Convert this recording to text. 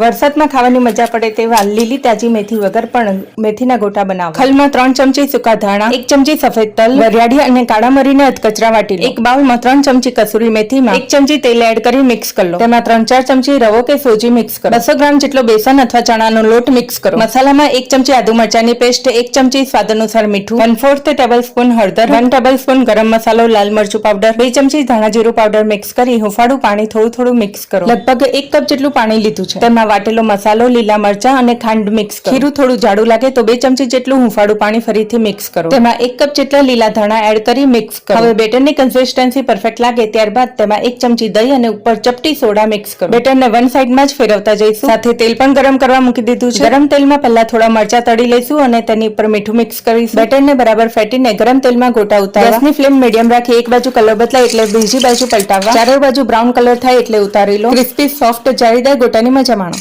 વરસાદમાં ખાવાની મજા પડે તેવા લીલી તાજી મેથી વગર પણ મેથીના ગોટા બનાવો. ખલમાં ત્રણ ચમચી સૂકા ધાણા એક ચમચી સફેદ તલ વરિયાળી અને કાળા મરીને કચરા વાટી એક બાઉલમાં ત્રણ ચમચી કસૂરી મેથીમાં એક ચમચી તેલ એડ કરી મિક્સ કરી લો. તેમાં ત્રણ ચાર ચમચી રવો કે સોજી મિક્સ કરો. બસો ગ્રામ જેટલો બેસન અથવા ચણાનો લોટ મિક્સ કરો. મસાલામાં એક ચમચી આદુ મરચાની પેસ્ટ એક ચમચી સ્વાદ અનુસાર મીઠું વન ફોર્થ ટેબલ સ્પૂન હળદર વન ટેબલ સ્પૂન ગરમ મસાલો લાલ મરચું પાવડર બે ચમચી ધાણા જીરું પાવડર મિક્સ કરી હુંફાળું પાણી થોડું થોડું મિક્સ કરો. લગભગ એક કપ જેટલું પાણી લીધું છે. તેમાં વાટેલો મસાલો લીલા મરચા અને ખાંડ મિક્સ કરો. ખીરું થોડું જાડું લાગે તો બે ચમચી જેટલું હુંફાળું પાણી ફરીથી મિક્સ કરો. તેમાં એક કપ જેટલા લીલા ધાણા એડ કરી મિક્સ કરો. હવે બેટરની કન્સિસ્ટન્સી પરફેક્ટ લાગે ત્યારબાદ તેમાં એક ચમચી દહીં અને ઉપર ચપટી સોડા મિક્સ કરો. બેટરને વન સાઈડમાં જ ફેરવતા જઈશું. સાથે તેલ પણ ગરમ કરવા મૂકી દીધું છે. ગરમ તેલમાં પહેલા થોડા મરચા તળી લઈશું અને તેની ઉપર મીઠું મિક્સ કરીશું. બેટરને બરાબર ફેટીને ગરમ તેલમાં ગોટા ઉતારવા. ગેસની ફ્લેમ મીડિયમ રાખી એક બાજુ કલર બદલાય એટલે બીજી બાજુ પલટાવવા. ચારે બાજુ બ્રાઉન કલર થાય એટલે ઉતારી લો. ક્રિસ્પી સોફ્ટ જાળીદાર ગોટાની મજા માણો.